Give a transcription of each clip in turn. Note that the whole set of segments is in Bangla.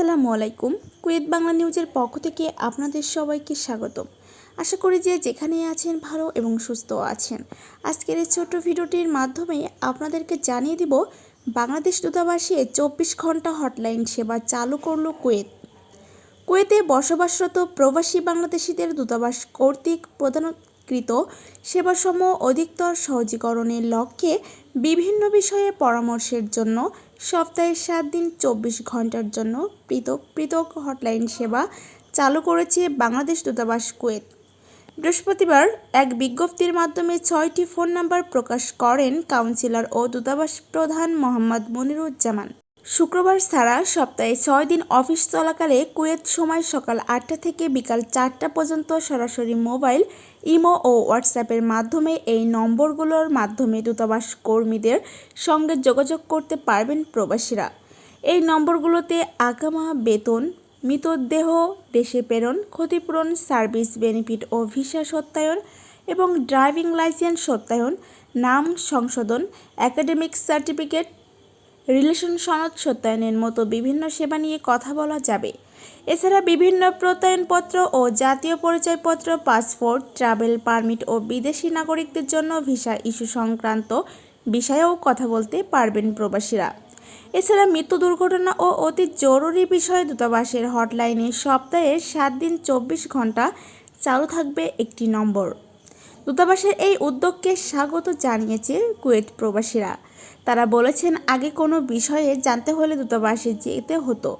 আসসালামু আলাইকুম। কুয়েত বাংলা নিউজের পক্ষ থেকে আপনাদের সবাইকে স্বাগতম। আশা করি যে যেখানে আছেন ভালো এবং সুস্থ আছেন। আজকের এই ছোট্ট ভিডিওটির মাধ্যমে আপনাদেরকে জানিয়ে দিব, বাংলাদেশ দূতাবাসে চব্বিশ ঘণ্টা হটলাইন সেবা চালু করল কুয়েত। কুয়েতে বসবাসরত প্রবাসী বাংলাদেশিদের দূতাবাস কর্তৃক প্রদানকৃত সেবাসমূহ অধিকতর সহজীকরণের লক্ষ্যে বিভিন্ন বিষয়ে পরামর্শের জন্য সপ্তাহে সাত দিন চব্বিশ ঘণ্টার জন্য পৃথক পৃথক হটলাইন সেবা চালু করেছে বাংলাদেশ দূতাবাস কুয়েত। বৃহস্পতিবার এক বিজ্ঞপ্তির মাধ্যমে ছয়টি ফোন নাম্বার প্রকাশ করেন কাউন্সিলর ও দূতাবাস প্রধান মোহাম্মদ মনিরুজ্জামান। শুক্রবার ছাড়া সপ্তাহে ছয় দিন অফিস চলাকালে কুয়েত সময় সকাল আটটা থেকে বিকাল চারটা পর্যন্ত সরাসরি মোবাইল, ইমো ও হোয়াটসঅ্যাপের মাধ্যমে এই নম্বরগুলোর মাধ্যমে দূতাবাস কর্মীদের সঙ্গে যোগাযোগ করতে পারবেন প্রবাসীরা। এই নম্বরগুলোতে আগামা বেতন, মৃতদেহ, দেশে প্রেরণ, ক্ষতিপূরণ, সার্ভিস বেনিফিট ও ভিসা সত্যায়ন এবং ড্রাইভিং লাইসেন্স সত্যায়ন, নাম সংশোধন, একাডেমিক সার্টিফিকেট রিলেশন সনদ সত্যায়নের মতো বিভিন্ন সেবা নিয়ে কথা বলা যাবে। এছাড়া বিভিন্ন প্রত্যয়নপত্র ও জাতীয় পরিচয়পত্র, পাসপোর্ট, ট্রাভেল পারমিট ও বিদেশি নাগরিকদের জন্য ভিসা ইস্যু সংক্রান্ত বিষয়েও কথা বলতে পারবেন প্রবাসীরা। এছাড়া মৃত্যু দুর্ঘটনা ও অতি জরুরি বিষয়ে দূতাবাসের হটলাইনে সপ্তাহে সাত দিন চব্বিশ ঘণ্টা চালু থাকবে একটি নম্বর। দূতাবাসের এই উদ্যোগকে স্বাগত জানিয়েছে কুয়েত প্রবাসীরা। তারা বলেছেন, আগে কোনো বিষয়ে জানতে হলে দূতাবাসে যেতে হতো।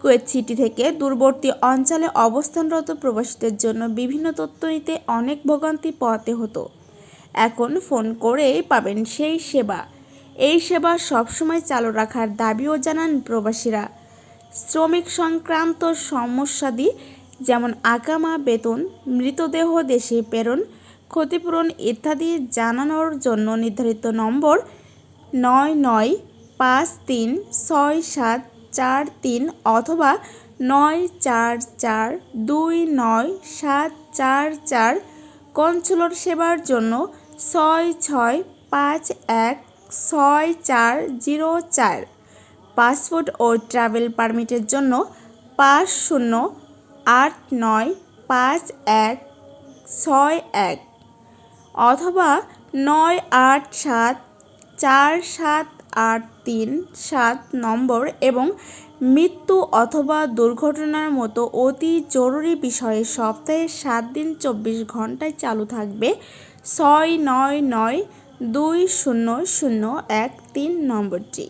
কুয়েত সিটি থেকে দূরবর্তী অঞ্চলে অবস্থানরত প্রবাসীদের জন্য বিভিন্ন তথ্য নিতে অনেক ভোগান্তি পোহাতে হতো। এখন ফোন করেই পাবেন সেই সেবা। এই সেবা সবসময় চালু রাখার দাবিও জানান প্রবাসীরা। শ্রমিক সংক্রান্ত সমস্যাদি যেমন আকামা বেতন, মৃতদেহ দেশে প্রেরণ, ক্ষতিপূরণ ইত্যাদি জানানোর জন্য নির্ধারিত নম্বর নয় নয় পাঁচ তিন ছয় সাত চার তিন অথবা নয় চার চার দুই নয় সাত চার চার কনসুলর সেবার জন্য ছয় ছয় পাঁচ এক ছয় চার জিরো চার। পাসপোর্ট ও ট্রাভেল পারমিটের জন্য পাঁচ শূন্য আট নয় পাঁচ এক ছয় এক অথবা নয় আট সাত চার সাত আট তিন সাত নম্বর এবং মৃত্যু অথবা দুর্ঘটনার মতো অতি জরুরি বিষয়ে সপ্তাহে সাত দিন চব্বিশ ঘন্টায় চালু থাকবে ছয় নয় নয় দুই শূন্য শূন্য এক তিন নম্বরটি।